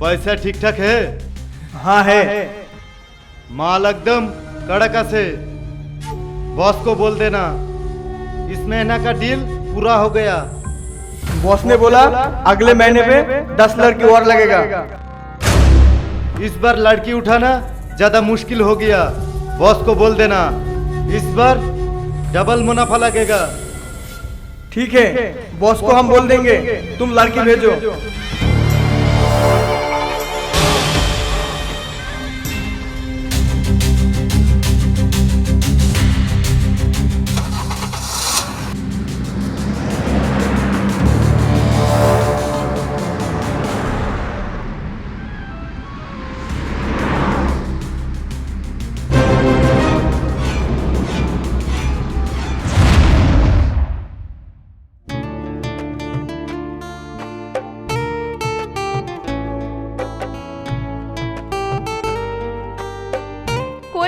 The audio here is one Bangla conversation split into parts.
पैसा ठीक ठाक है हाँ। है माल एकदम कड़क से। बॉस को बोल देना। इस महीना का डील पूरा हो गया। बॉस ने बोला अगले महीने पे दस लड़की और लगेगा। इस बार लड़की उठाना ज़्यादा मुश्किल हो गया। बॉस को बोल देना। इस बार डबल मुनाफा लगेगा। ठीक है। बॉस को हम बोल देंगे तुम लड़की भेजो।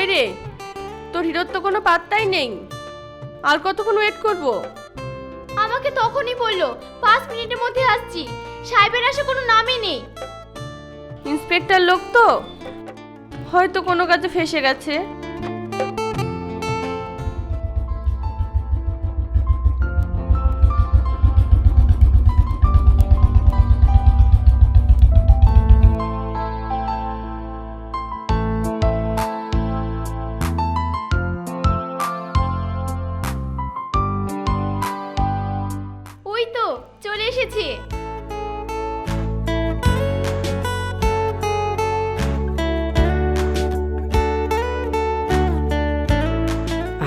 কই রে? তোর হিরোর তো কোনো পাত্তাই নেই। আর কতক্ষণ ওয়েট করব? আমাকে তখনই বলল পাঁচ মিনিটের মধ্যে আসছি। সাহেবের আসা কোনো নামই নেই। ইন্সপেক্টর লোক তো? হয়তো কোনো কাজে ফেসে গেছে। এসেছি।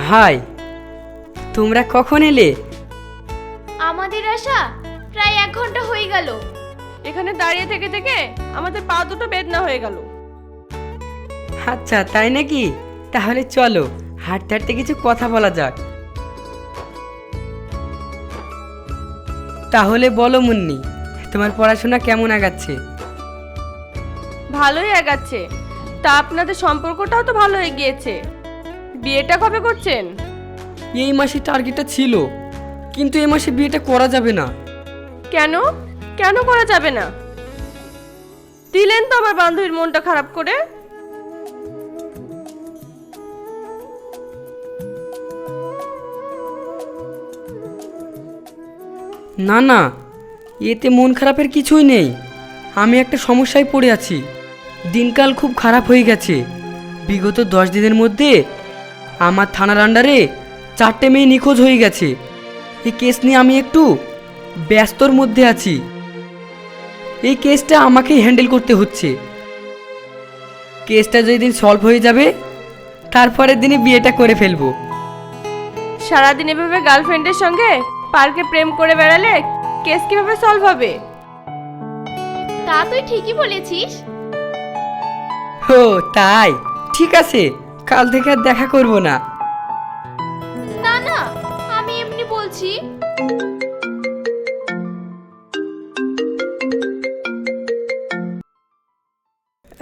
হাই তোমরা কখন এলে? আমাদের আসা প্রায় এক ঘণ্টা হয়ে গেল। এখানে দাঁড়িয়ে থেকে থেকে আমাদের পা দুটো বেদনা হয়ে গেল। আচ্ছা তাই নাকি? তাহলে চলো হাঁটতে হাঁটতে কিছু কথা বলা যাক। তাহলে বলো মুন্নি তোমার পড়াশোনা কেমন আগাচ্ছে? ভালোই আগাচ্ছে। তা আপনাদের সম্পর্কটাও তো ভালো হয়ে গিয়েছে। বিয়েটা কবে করছেন? এই মাসে টার্গেটটা ছিল কিন্তু এই মাসে বিয়েটা করা যাবে না। কেন? কেন করা যাবে না? দিলেন তো আমার বান্ধবীর মনটা খারাপ করে? না না, এতে মন খারাপের কিছুই নেই। আমি একটা সমস্যায় পড়ে আছি। দিনকাল খুব খারাপ হয়ে গেছে। বিগত দশ দিনের মধ্যে আমার থানার আন্ডারে চারটে মেয়ে নিখোঁজ হয়ে গেছে। এই কেস নিয়ে আমি একটু ব্যস্তর মধ্যে আছি। এই কেসটা আমাকেই হ্যান্ডেল করতে হচ্ছে। কেসটা যেদিন সলভ হয়ে যাবে, তারপরের দিনে বিয়েটা করে ফেলব। সারাদিন এভাবে গার্লফ্রেন্ডের সঙ্গে পার্কে প্রেম করে বেড়ালে কেস কীভাবে সলভ হবে? তা তুই ঠিকই বলেছিস। ও তাই? ঠিক আছে কাল থেকে আর দেখা করব না। না না আমি এমনি বলছি।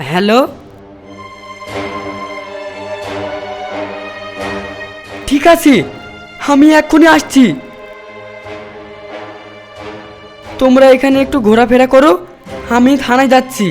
হ্যালো? ঠিক আছে আমি এক্ষুনি আসছি। তোমরা এখানে একটু ঘোরাফেরা করো আমি থানায় যাচ্ছি।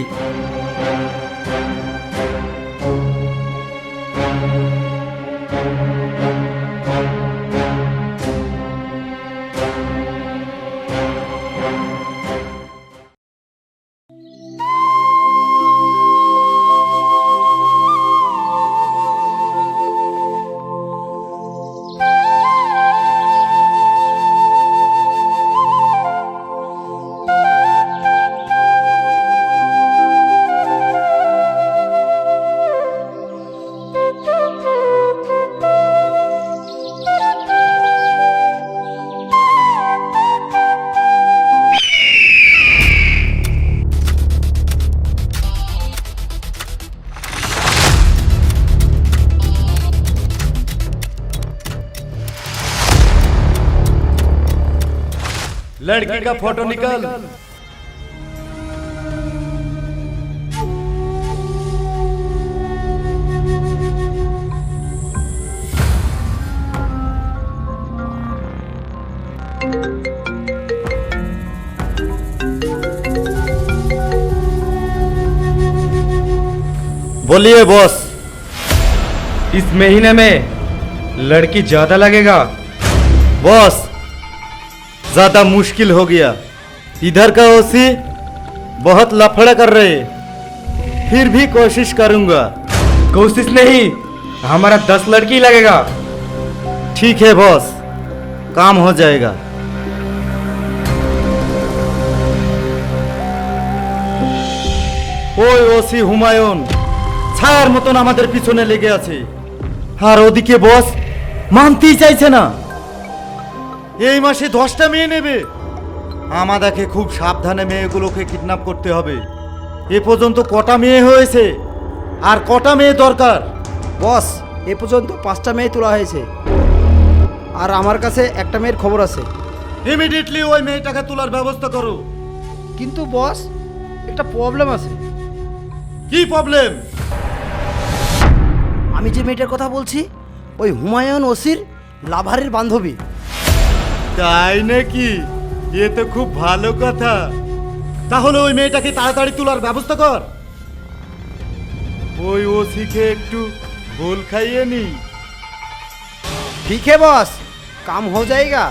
लड़की का फ़ोटो निकाल। बोलिए बॉस इस महीने में लड़की ज़्यादा लगेगा। बॉस ज्यादा मुश्किल हो गया इधर का ओसी बहुत लफड़ा कर रहे फिर भी कोशिश करूंगा कोशिश नहीं हमारा दस लड़की लगेगा ठीक है बॉस काम हो जाएगा ওই ওসি হুমায়ুন ছায়ার মতন আমাদের পিছনে লেগে আছে আর ওদিকে বস মানতেই চাইছে না এই মাসে দশটা মেয়ে নেবে। আমাদেরকে খুব সাবধানে মেয়েগুলোকে কিডন্যাপ করতে হবে। এ পর্যন্ত কটা মেয়ে হয়েছে? আর কটা মেয়ে দরকার? বস এ পর্যন্ত পাঁচটা মেয়ে তোলা হয়েছে। আর আমার কাছে একটা মেয়ের খবর আছে। ইমিডিয়েটলি ওই মেয়েটাকে তোলার ব্যবস্থা করো। কিন্তু বস একটা প্রবলেম আছে। কি প্রবলেম আমি যে মেয়েটার কথা বলছি ওই হুমায়ুন ওসির লাভারের বান্ধবী। তাই নাকি এ তো খুব ভালো কথা তাহলে ওই মেয়েটাকে তাড়াতাড়ি তোলার ব্যবস্থা কর ওই ওসিকে একটু ভুল খাইয়ে নি ঠিক है বস কাম हो जाएगा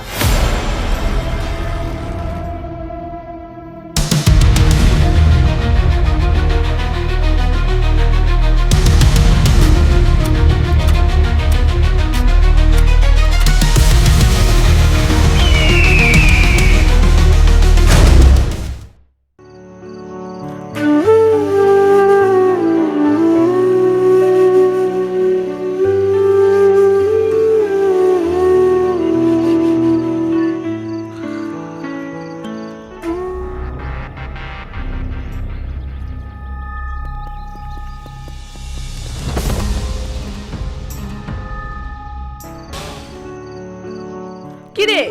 কিরে?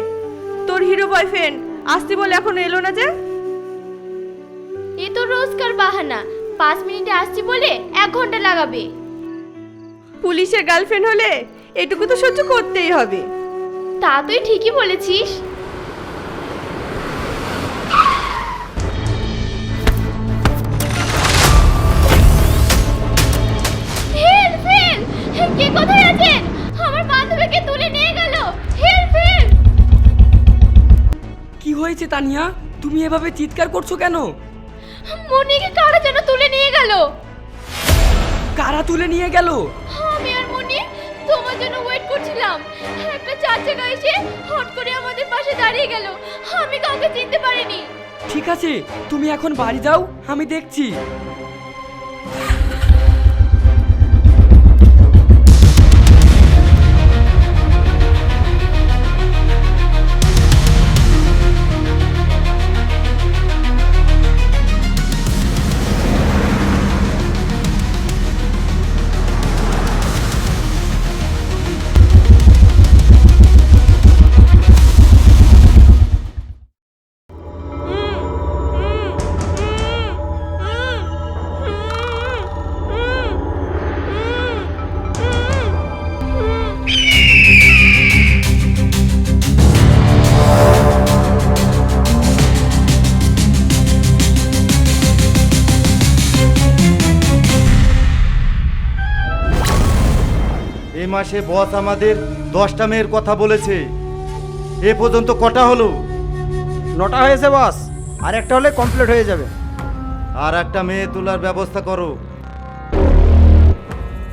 তোর হিরো বয়ফ্রেন্ড আসতে বলে এখন এলো না যে? এ তো রোজকার বাহানা। পাঁচ মিনিটে আসছি বলে এক ঘণ্টা লাগাবে। পুলিশের গার্লফ্রেন্ড হলে এটুকু তো সহ্য করতেই হবে। তা তুই ঠিকই বলেছিস। হয়েছে তানিয়া তুমি এভাবে চিৎকার করছ কেন? মনিকে কারা যেন তুলে নিয়ে গেল? কারা তুলে নিয়ে গেল? আমি আর মনি তোমার জন্য ওয়েট করছিলাম। একটা চার চাকা এসে হট করে আমাদের পাশে দাঁড়িয়ে গেল। আমি কাউকে চিনতে পারিনি। ঠিক আছে তুমি এখন বাড়ি যাও আমি দেখছি। মাসে বস আমাদের দশটা মেয়ের কথা বলেছে। এ পর্যন্ত কটা হলো? নটা হয়েছে বস। আর একটা হলে কমপ্লিট হয়ে যাবে। আর একটা মেয়ে তোলার ব্যবস্থা করো।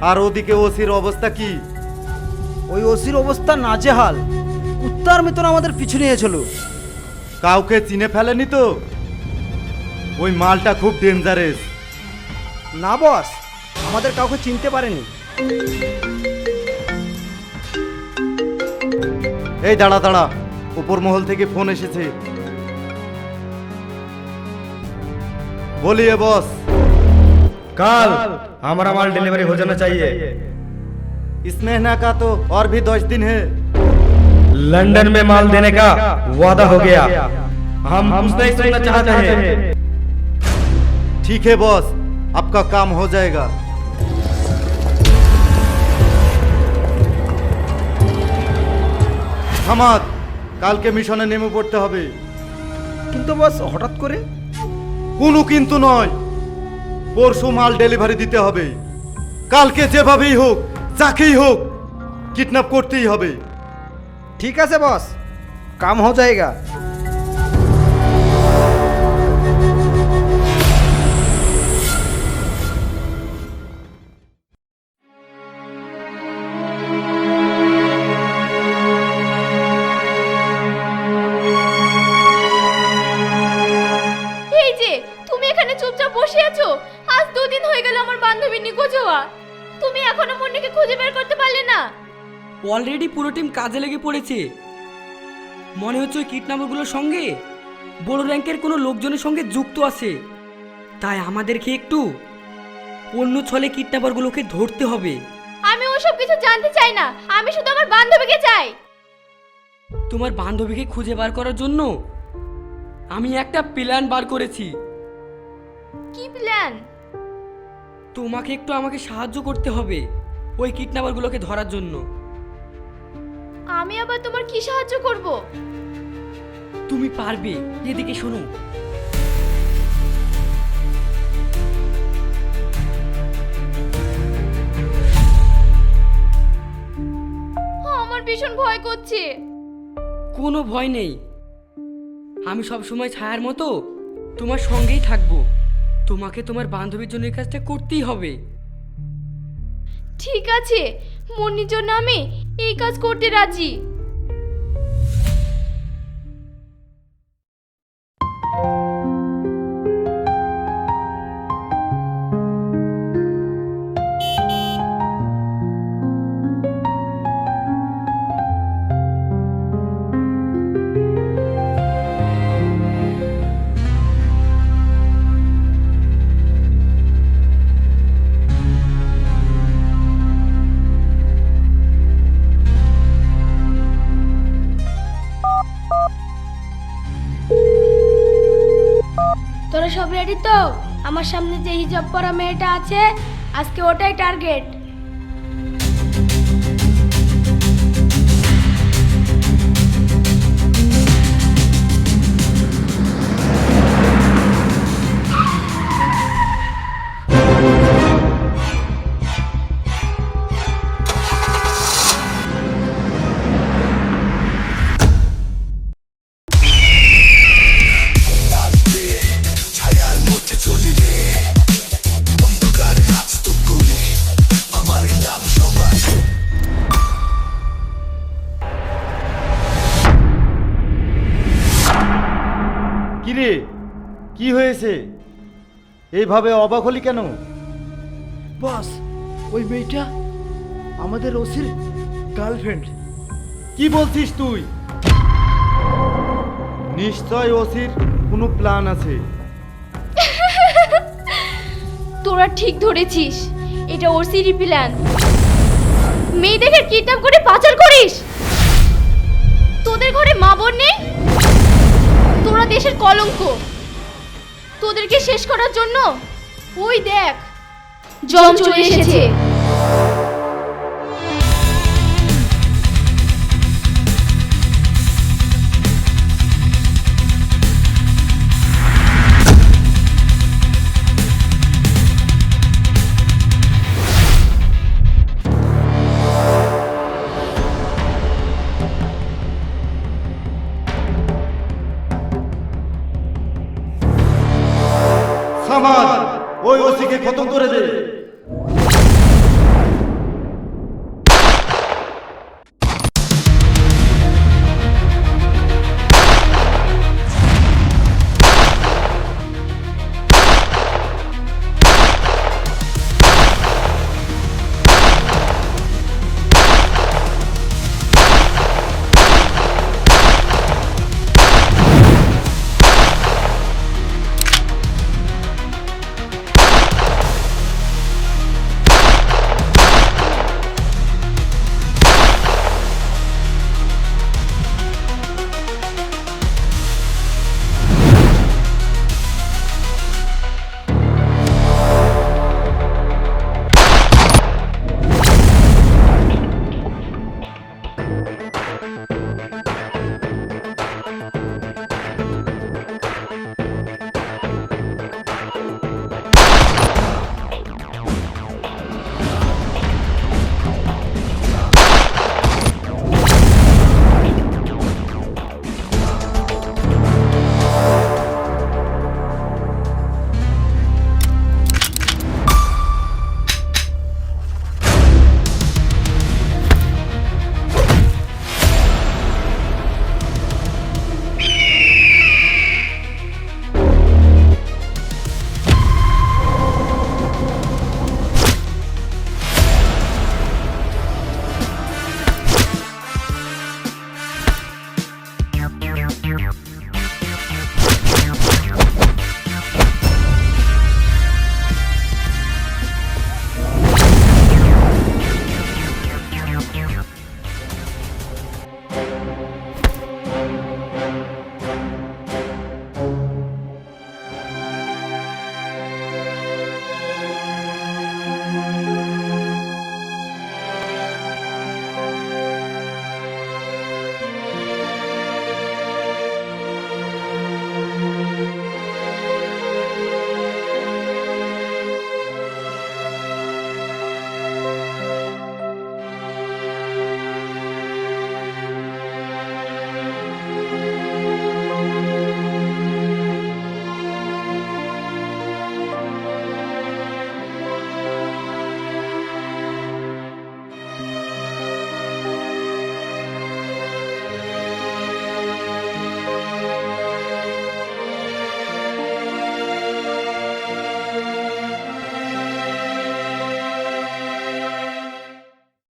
আর ওদিকে ওসির অবস্থা কি? ওই ওসির অবস্থা নাজেহাল। উত্তর মতন আমাদের পিছু নিয়েছিল। কাউকে চিনে ফেলেনি তো? ওই মালটা খুব ডেঞ্জারেস না বস। আমাদের কাউকে চিনতে পারেনি। এই দাঁড়া দাঁড়া উপর মহল থেকে ফোন এসেছে बोलिए बॉस कल हमारा माल डिलीवरी हो जाना चाहिए इस महीना का तो और भी दस दिन है लंदन में माल देने का वादा हो गया हम कुछ नहीं सुनना चाहते हैं ठीक है बॉस आपका काम हो जाएगा হামাদ কালকে মিশনে নেমে পড়তে হবে। কিন্তু বস হঠাৎ করে? কোনো কিন্তু নয় পরশু মাল ডেলিভারি দিতে হবে। কালকে যেভাবেই হোক যাকেই হোক কিডন্যাপ করতেই হবে। ঠিক আছে বস কাম হো যায়গা অলরেডি পুরো টিম কাজে লেগে পড়েছে। মনে হচ্ছে ওই কিডন্যাপারগুলোর সঙ্গে বড় র্যাঙ্কের কোনো লোকজনের সঙ্গে যুক্ত আছে। তাই আমাদেরকে একটু অন্য ছলে কিডন্যাপারগুলোকে ধরতে হবে। আমি ওসব কিছু জানতে চাই না। আমি শুধু আমার বান্ধবীকে চাই। তোমার বান্ধবীকে খুঁজে বার করার জন্য আমি একটা প্ল্যান বার করেছি। কি প্ল্যান তোমাকে একটু আমাকে সাহায্য করতে হবে ওই কিডন্যাপারগুলোকে ধরার জন্য। আমি আবার তোমার কি সাহায্য করব? তুমি পারবে। এদিকে শোনো। আমার ভীষণ ভয় করছে। কোনো ভয় নেই। আমি সব সময় ছায়ার মতো তোমার সঙ্গেই থাকব। তোমাকে তোমার বান্ধবীর জন্য এই কাজটা করতেই হবে। ঠিক আছে। মুন্নির জন্য আমি এই কাজ করতে রাজি। রেডি তো? আমার সামনে যে হিজাব পরা মেয়েটা আছে আজকে ওটাই টার্গেট এইভাবে অবাক হলি কেন? বস ওই মেয়েটা আমাদের ওসির গার্লফ্রেন্ড কি বলছিস তুই? নিশ্চয় ওসির কোনো প্ল্যান আছে। তোরা ঠিক ধরেছিস এটা ওর সিরি প্ল্যান মেয়েদের কিডন্যাপ করে পাচার করিস। তোদের ঘরে মা বোন নেই? তোরা দেশের কলঙ্ক। তোদেরকে শেষ করার জন্য? ওই দেখ জল চলে এসেছে।